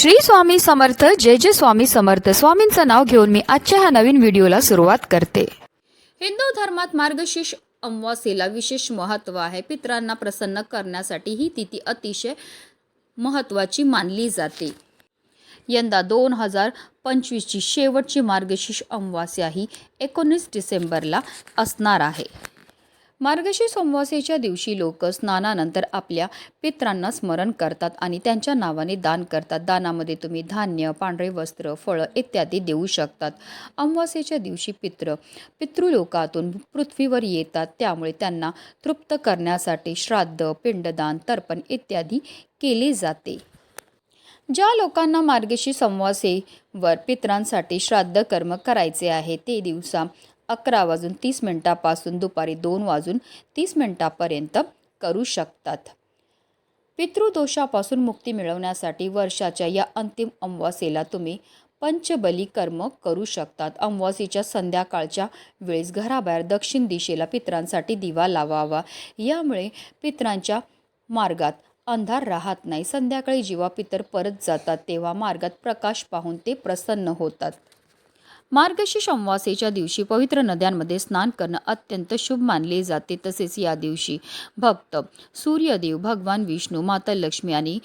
श्री स्वामी समर्थ जय जय स्वामी समर्थ. स्वामींचं नाव घेऊन मी आजच्या ह्या नवीन व्हिडिओला सुरुवात करते. हिंदू धर्मात मार्गशीर्ष अमावास्येला विशेष महत्त्व आहे. पितरांना प्रसन्न करण्यासाठी ही तिथी अतिशय महत्त्वाची मानली जाते. यंदा दोन हजार पंचवीसची शेवटची मार्गशीर्ष अमावास्या ही एकोणीस डिसेंबरला असणार आहे. मार्गशी अमावास्येच्या दिवशी लोक स्नानानंतर आपल्या पित्रांना स्मरण करतात आणि त्यांच्या नावाने दान करतात. दानामध्ये तुम्ही धान्य पांढरे वस्त्र फळं इत्यादी देऊ शकतात. अमावास्येच्या दिवशी पित्र पितृलोकातून पृथ्वीवर येतात. त्यामुळे त्यांना तृप्त करण्यासाठी श्राद्ध पिंडदान तर्पण इत्यादी केले जाते. ज्या लोकांना मार्गशी संवासेवर पित्रांसाठी श्राद्ध कर्म करायचे आहे ते दिवसा अकरा वाजून तीस मिनटापासून दुपारी दोन वाजून तीस मिनटापर्यंत करू शकतात. पितृदोषापासून मुक्ती मिळवण्यासाठी वर्षाच्या या अंतिम अमावासेला तुम्ही पंचबली कर्म करू शकतात. अमावासीच्या संध्याकाळच्या वेळेस घराबाहेर दक्षिण दिशेला पितरांसाठी दिवा लावावा. यामुळे पितरांच्या मार्गात अंधार राहत नाही. संध्याकाळी जेव्हा पितर परत जातात तेव्हा मार्गात प्रकाश पाहून ते प्रसन्न होतात. मार्गशीर्ष अमावास्येच्या दिवशी पवित्र नद्यांमध्ये स्नान करणं अत्यंत शुभ मानले जाते. तसेच या दिवशी भक्त सूर्यदेव भगवान विष्णू माता लक्ष्मी आणि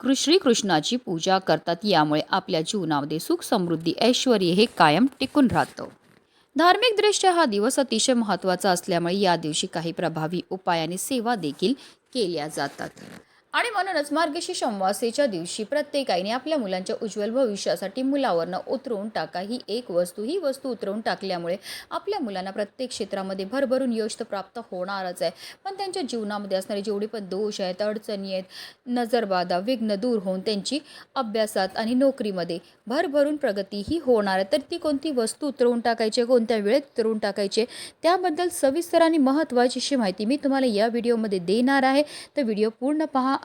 कृ श्रीकृष्णाची पूजा करतात. यामुळे आपल्या जीवनामध्ये सुख समृद्धी ऐश्वर हे कायम टिकून राहतं. धार्मिकदृष्ट्या हा दिवस अतिशय महत्त्वाचा असल्यामुळे या दिवशी काही प्रभावी उपाय आणि सेवा देखील केल्या जातात. आणि म्हणूनच मार्गशीर्ष अमावास्येच्या दिवशी प्रत्येकाने आपल्या मुलांच्या उज्ज्वल भविष्यासाठी मुलावरनं उतरवून टाका. ही एक वस्तू ही वस्तू उतरवून टाकल्यामुळे आपल्या मुलांना प्रत्येक क्षेत्रामध्ये भरभरून यश तर प्राप्त होणारच आहे. पण त्यांच्या जीवनामध्ये असणारे जेवढे पण दोष आहेत अडचणी आहेत नजरबाधा विघ्न दूर होऊन त्यांची अभ्यासात आणि नोकरीमध्ये भरभरून प्रगती ही होणार आहे. तर ती कोणती वस्तू उतरवून टाकायची कोणत्या वेळेत उतरवून टाकायचे त्याबद्दल सविस्तर आणि महत्त्वाची अशी माहिती मी तुम्हाला या व्हिडिओमध्ये देणार आहे. तर व्हिडिओ पूर्ण पहा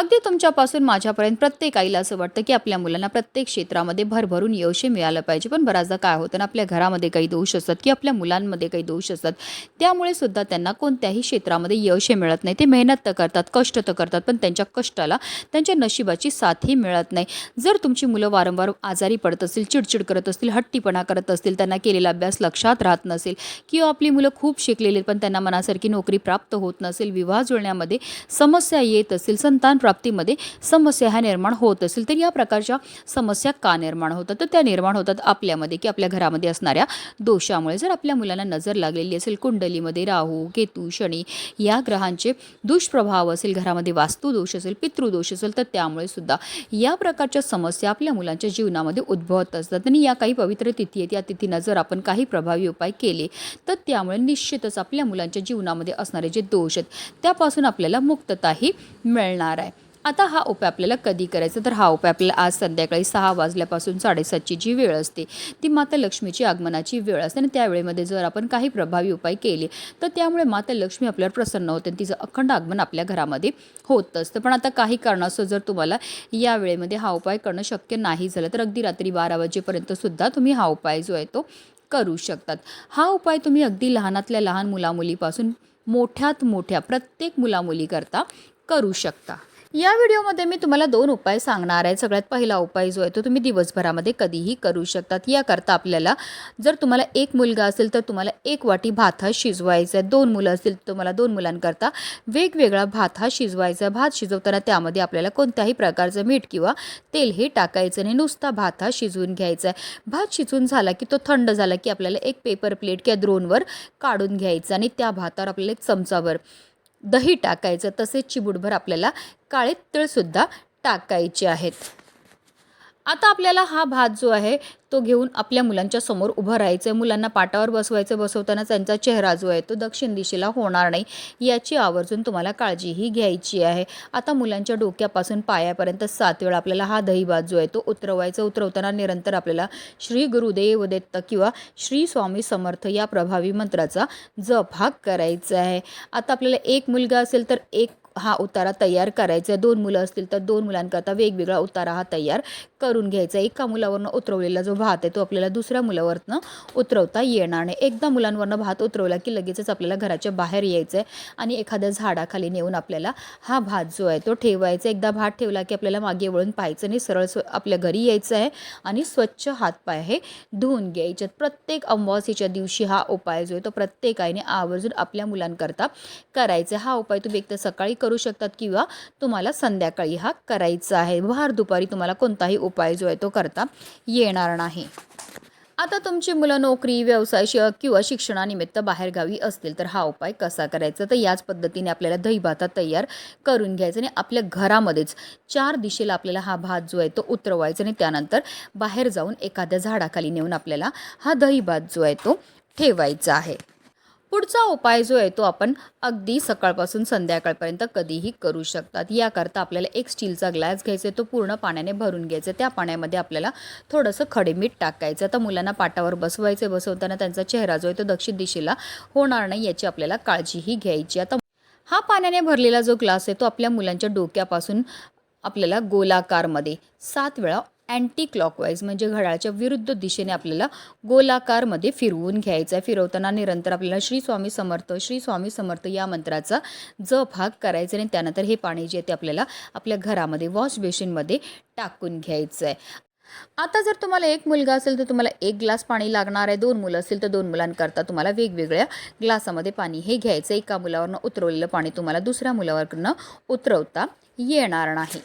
अगदी तुमच्यापासून माझ्यापर्यंत प्रत्येक आईला असं वाटतं की आपल्या मुलांना प्रत्येक क्षेत्रामध्ये भरभरून यश मिळालं पाहिजे. पण बऱ्याचदा काय होतं ना आपल्या घरामध्ये काही दोष असतात की आपल्या मुलांमध्ये काही दोष असतात त्यामुळे सुद्धा त्यांना कोणत्याही क्षेत्रामध्ये यश मिळत नाही. ते मेहनत तर करतात कष्ट तर करतात पण त्यांच्या कष्टाला त्यांच्या नशिबाची साथही मिळत नाही. जर तुमची मुलं वारंवार आजारी पडत असतील चिडचिड करत असतील हट्टीपणा करत असतील त्यांना केलेला अभ्यास लक्षात राहत नसेल किंवा आपली मुलं खूप शिकलेली आहेत, पण त्यांना मनासारखी नोकरी प्राप्त होत नसेल विवाह जुळण्यामध्ये समस्या येत असतील संतान प्राप्तीमध्ये समस्या ह्या निर्माण होत असेल तर या प्रकारच्या समस्या का निर्माण होतात? तर त्या निर्माण होतात आपल्यामध्ये की आपल्या घरामध्ये असणाऱ्या दोषामुळे. जर आपल्या मुलांना नजर लागलेली असेल कुंडलीमध्ये राहू केतू शनी या ग्रहांचे दुष्प्रभाव असेल घरामध्ये वास्तुदोष असेल पितृदोष असेल तर त्यामुळे सुद्धा या प्रकारच्या समस्या आपल्या मुलांच्या जीवनामध्ये उद्भवत असतात. आणि या काही पवित्र तिथी आहेत या तिथींना जर आपण काही प्रभावी उपाय केले तर त्यामुळे निश्चितच आपल्या मुलांच्या जीवनामध्ये असणारे जे दोष आहेत त्यापासून आपल्याला मुक्तताही मिळणार आहे. आता हा उपाय आपल्याला कधी करायचा? तर हा उपाय आपल्याला आज संध्याकाळी सहा वाजल्यापासून साडेसातची जी वेळ असते ती माता लक्ष्मीची आगमनाची वेळ असते. आणि त्या वेळेमध्ये जर आपण काही प्रभावी उपाय केले तर त्यामुळे माता लक्ष्मी आपल्यावर प्रसन्न होते आणि तिचं अखंड आगमन आपल्या घरामध्ये होत असतं. पण आता काही कारणास्तव जर तुम्हाला या वेळेमध्ये हा उपाय करणं शक्य नाही झालं तर अगदी रात्री बारा वाजेपर्यंत सुद्धा तुम्ही हा उपाय जो आहे तो करू शकतात. हा उपाय तुम्ही अगदी लहानातल्या लहान मुलामुलीपासून मोठ्यात मोठ्या प्रत्येक मुलामुलीकरता करू शकता. या व्हिडिओमध्ये मी तुम्हाला दोन उपाय सांगणार आहे. सगळ्यात पहिला उपाय जो आहे तो तुम्ही दिवसभरामध्ये कधीही करू शकतात. याकरता आपल्याला जर तुम्हाला एक मुलगा असेल तर तुम्हाला एक वाटी भात हा शिजवायचा आहे. दोन मुलं असतील तर तुम्हाला दोन मुलांकरता वेगवेगळा भात हा शिजवायचा आहे. भात शिजवताना त्यामध्ये आपल्याला कोणत्याही प्रकारचं मीठ किंवा तेल हे टाकायचं नाही नुसता भात हा शिजवून घ्यायचा आहे. भात शिजून झाला की तो थंड झाला की आपल्याला एक पेपर प्लेट किंवा द्रोणवर काढून घ्यायचा आणि त्या भातावर आपल्याला एक चमचावर दही टाकायचं तसेच चिबूडभर आपल्याला काळे तिळसुद्धा टाकायचे आहेत. आता आपल्याला हा भात जो आहे तो घेऊन आपल्या मुलांच्या समोर उभं राहायचं मुलांना पाटावर बसवायचं बसवताना त्यांचा चेहरा जो आहे तो दक्षिण दिशेला होणार नाही. याची आवर्जून तुम्हाला काळजीही घ्यायची आहे. आता मुलांच्या डोक्यापासून पायापर्यंत सात वेळा आपल्याला हा दही भात जो आहे तो उतरवायचा. उतरवताना निरंतर आपल्याला श्री गुरुदेव दत्त किंवा श्री स्वामी समर्थ या प्रभावी मंत्राचा जप हा करायचा आहे. आता आपल्याला एक मुलगा असेल तर एक हा उतारा तयार करायचा. आहे दोन मुलं असतील तर दोन मुलांकरता वेगवेगळा उतारा हा तयार करून घ्यायचा. आहे एका मुलावरनं उतरवलेला जो भात आहे तो आपल्याला दुसऱ्या मुलावरनं उतरवता येणार नाही. एकदा मुलांवरनं भात उतरवला की लगेचच आपल्याला घराच्या बाहेर यायचं आहे आणि एखाद्या झाडाखाली नेऊन आपल्याला हा भात जो आहे तो ठेवायचा. एकदा भात ठेवला की आपल्याला मागे वळून पाहायचं नाही. सरळ स्व आपल्या घरी यायचं आहे आणि स्वच्छ हातपाय हे धुवून घ्यायचे. प्रत्येक अमावास्येच्या दिवशी हा उपाय जो आहे तो प्रत्येकाने आवर्जून आपल्या मुलांकरता करायचा. हा उपाय तुम्ही एक सकाळी करू करू शकतात किंवा तुम्हाला संध्याकाळी हा करायचा आहे. भार दुपारी तुम्हाला कोणताही उपाय जो आहे तो करता येणार नाही. आता तुमची मुलं नोकरी व्यवसाय शि किंवा शिक्षणानिमित्त बाहेरगावी असतील तर हा उपाय कसा करायचा? तर याच पद्धतीने आपल्याला दही भाता तयार करून घ्यायचं आणि आपल्या घरामध्येच चार दिशेला आपल्याला हा भात जो आहे तो उतरवायचा आणि त्यानंतर बाहेर जाऊन एखाद्या झाडाखाली नेऊन आपल्याला हा दही भात जो आहे तो ठेवायचा आहे. पुढचा उपाय जो आहे तो आपण अगदी सकाळपासून संध्याकाळपर्यंत कधीही करू शकतात. याकरता आपल्याला एक स्टीलचा ग्लास घ्यायचा आहे तो पूर्ण पाण्याने भरून घ्यायचा त्या पाण्यामध्ये आपल्याला थोडंसं खडे मीठ टाकायचं आता मुलांना पाटावर बसवायचं बसवताना त्यांचा चेहरा जो आहे तो दक्षिण दिशेला होणार नाही याची आपल्याला काळजीही घ्यायची आता हा पाण्याने भरलेला जो ग्लास आहे तो आपल्या मुलांच्या डोक्यापासून आपल्याला गोलाकारमध्ये सात वेळा अँटी क्लॉकवाईज म्हणजे घड्याळच्या विरुद्ध दिशेने आपल्याला गोलाकारमध्ये फिरवून घ्यायचं आहे. फिरवताना निरंतर आपल्याला श्री स्वामी समर्थ श्री स्वामी समर्थ या मंत्राचा जप हा करायचा आणि त्यानंतर हे पाणी जे आहे ते आपल्याला आपल्या घरामध्ये वॉश बेसिनमध्ये टाकून घ्यायचं आहे. आता जर तुम्हाला एक मुलगा असेल तर तुम्हाला एक ग्लास पाणी लागणार आहे. दोन मुलं असतील तर दोन मुलांकरता तुम्हाला वेगवेगळ्या ग्लासामध्ये पाणी हे घ्यायचं एका मुलावरनं उतरवलेलं पाणी तुम्हाला दुसऱ्या मुलावरनं उतरवता येणार नाही.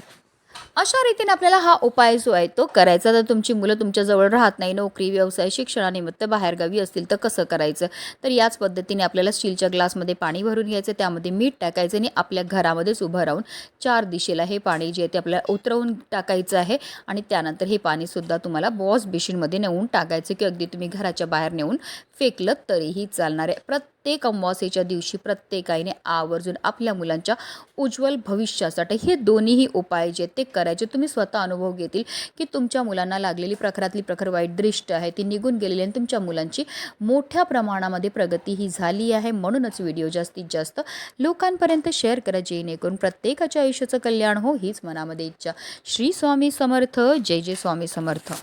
अशा रीतीने आपल्याला हा उपाय जो आहे तो करायचा. तर तुमची मुलं तुमच्याजवळ राहत नाही नोकरी व्यवसाय शिक्षणानिमित्त बाहेरगावी असतील तर कसं करायचं? तर याच पद्धतीने आपल्याला स्टीलच्या ग्लासमध्ये पाणी भरून घ्यायचं त्यामध्ये मीठ टाकायचं आणि आपल्या घरामध्येच उभं राहून चार दिशेला हे पाणी जे आहे ते आपल्याला उतरवून टाकायचं आहे आणि त्यानंतर हे पाणीसुद्धा तुम्हाला बॉस बेशिनमध्ये नेऊन टाकायचं की अगदी तुम्ही घराच्या बाहेर नेऊन फेकलं तरीही चालणार आहे. प्रत्येक अमावास्येच्या दिवशी प्रत्येकाईने आवर्जून आपल्या मुलांच्या उज्ज्वल भविष्यासाठी हे दोन्हीही उपाय जे ते करायचे. तुम्ही स्वतः अनुभव घेतील की तुमच्या मुलांना लागलेली प्रखरातली प्रखर वाईट दृष्ट आहे ती निघून गेलेली आणि तुमच्या मुलांची मोठ्या प्रमाणामध्ये प्रगती ही झाली आहे. म्हणूनच व्हिडिओ जास्तीत जास्त लोकांपर्यंत शेअर करा जेणेकरून प्रत्येकाच्या आयुष्याचं कल्याण हो हीच मनामध्ये इच्छा. श्री स्वामी समर्थ. जय जय स्वामी समर्थ.